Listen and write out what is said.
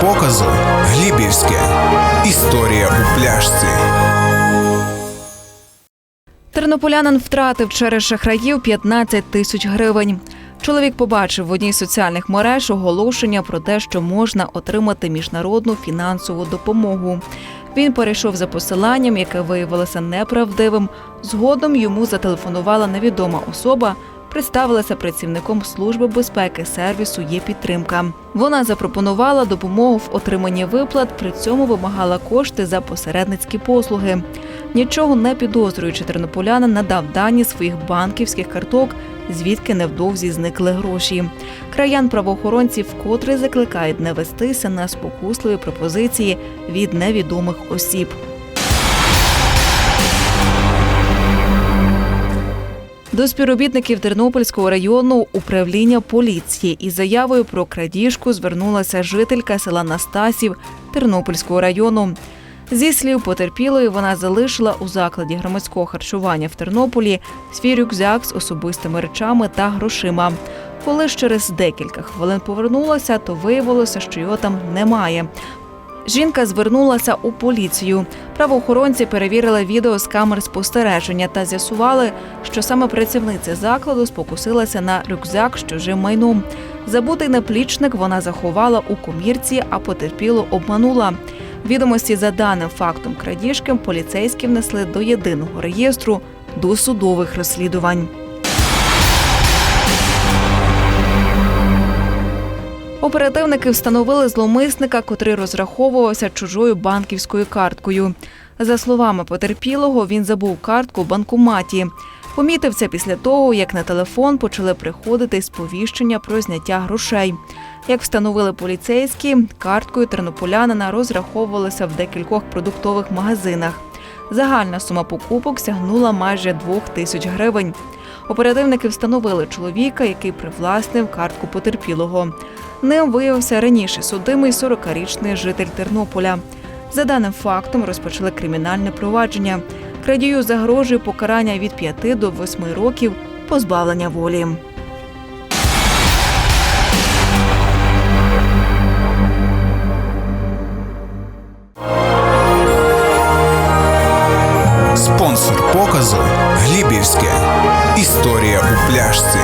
показу Глібівське. Історія у пляшці. Тернополянин втратив через шахраїв 15 тисяч гривень. Чоловік побачив в одній з соціальних мереж оголошення про те, що можна отримати міжнародну фінансову допомогу. Він перейшов за посиланням, яке виявилося неправдивим. Згодом йому зателефонувала невідома особа, представилася працівником служби безпеки сервісу є підтримка. Вона запропонувала допомогу в отриманні виплат, при цьому вимагала кошти за посередницькі послуги. Нічого не підозрюючи, тернополянин надав дані своїх банківських карток, звідки невдовзі зникли гроші. Краян правоохоронці вкотре закликають не вестися на спокусливі пропозиції від невідомих осіб. До співробітників Тернопільського району управління поліції із заявою про крадіжку звернулася жителька села Настасів Тернопільського району. Зі слів потерпілої, вона залишила у закладі громадського харчування в Тернополі свій рюкзак з особистими речами та грошима. Коли ж через декілька хвилин повернулася, то виявилося, що його там немає. Жінка звернулася у поліцію. Правоохоронці перевірили відео з камер спостереження та з'ясували, що саме працівниця закладу спокусилася на рюкзак з чужим майном. Забутий наплічник вона заховала у комірці, а потерпіло обманула. Відомості за даним фактом крадіжки поліцейські внесли до єдиного реєстру досудових розслідувань. Оперативники встановили зловмисника, котрий розраховувався чужою банківською карткою. За словами потерпілого, він забув картку в банкоматі. Помітив це після того, як на телефон почали приходити сповіщення про зняття грошей. Як встановили поліцейські, карткою тернополянина розраховувалися в декількох продуктових магазинах. Загальна сума покупок сягнула майже двох тисяч гривень. Оперативники встановили чоловіка, який привласнив картку потерпілого. Ним виявився раніше судимий 40-річний житель Тернополя. За даним фактом розпочали кримінальне провадження. Крадію загрожує покарання від 5 до 8 років позбавлення волі. Спонсор показу Глібівське. Історія у пляшці.